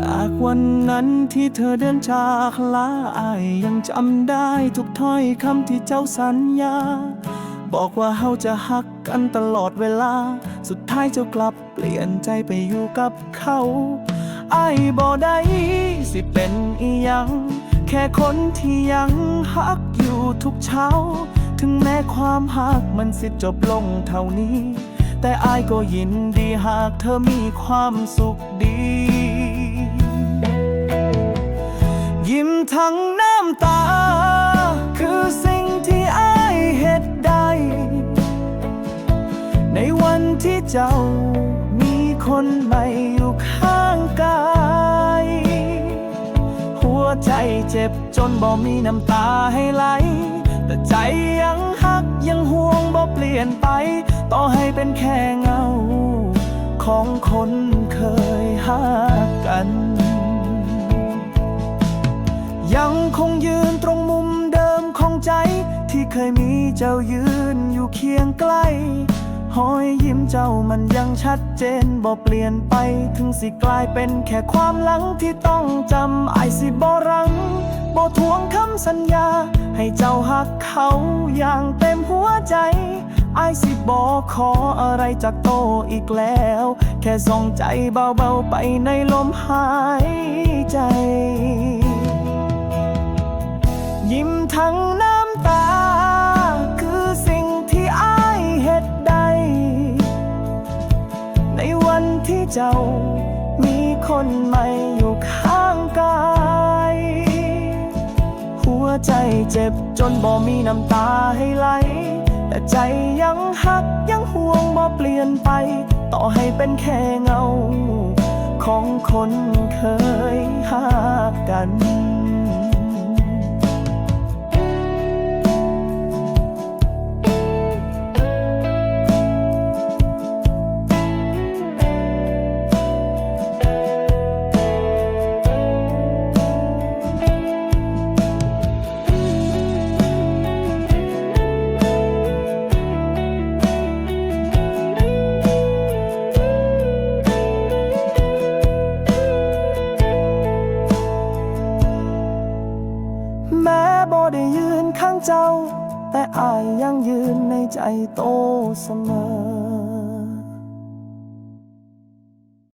จากวันนั้นที่เธอเดินจากลาอายยังจำได้ทุกถ้อยคำที่เจ้าสัญญา บอกว่าเฮาจะฮักกันตลอดเวลา สุดท้ายเจ้ากลับเปลี่ยนใจไปอยู่กับเขาอายบ่ได้สิเป็นอีหยัง แค่คนที่ยังฮักอยู่ทุกเช้า ถึงแม้ความฮักมันสิจบลงเท่านี้ แต่อายก็ยินดีหากเธอมีความสุขดี ยิ้มทั้งน้ำตา คือสิ่งที่อายเฮ็ดได้ในวันที่เจ้ามีคนใหม่อยู่ข้างกาย หัวใจเจ็บจนบ่มีน้ำตาให้ไหล แต่ใจยังหักยังห่วงบ่เปลี่ยนไป ต่อให้เป็นแค่เงา ของคนเคยหักกัน ยังคงยืนตรงมุมเดิมของใจ ที่เคยมีเจ้ายืนอยู่เคียงใกล้หอยยิ้มเจ้ามันยังชัดเจนบ่เปลี่ยนไป ถึงสิกลายเป็นแค่ความหลังที่ต้องจำไอสิบ่รังบ่ทวงคำสัญญา ให้เจ้าหักเขาอย่างเต็มหัวใจ ไอสิบ่ขออะไรจากโตอีกแล้ว แค่ส่งใจเบาๆไปในลมหาย ที่เจ้า มีคนใหม่อยู่ข้างกาย หัวใจเจ็บจนบ่มีน้ำตาให้ไหล แต่ใจยังหักยังห่วงบ่เปลี่ยนไป ต่อให้เป็นแค่เงา ของคนเคยหักกัน บ่ได้ยืนข้างเจ้า แต่อายยังยืนในใจโตเสมอ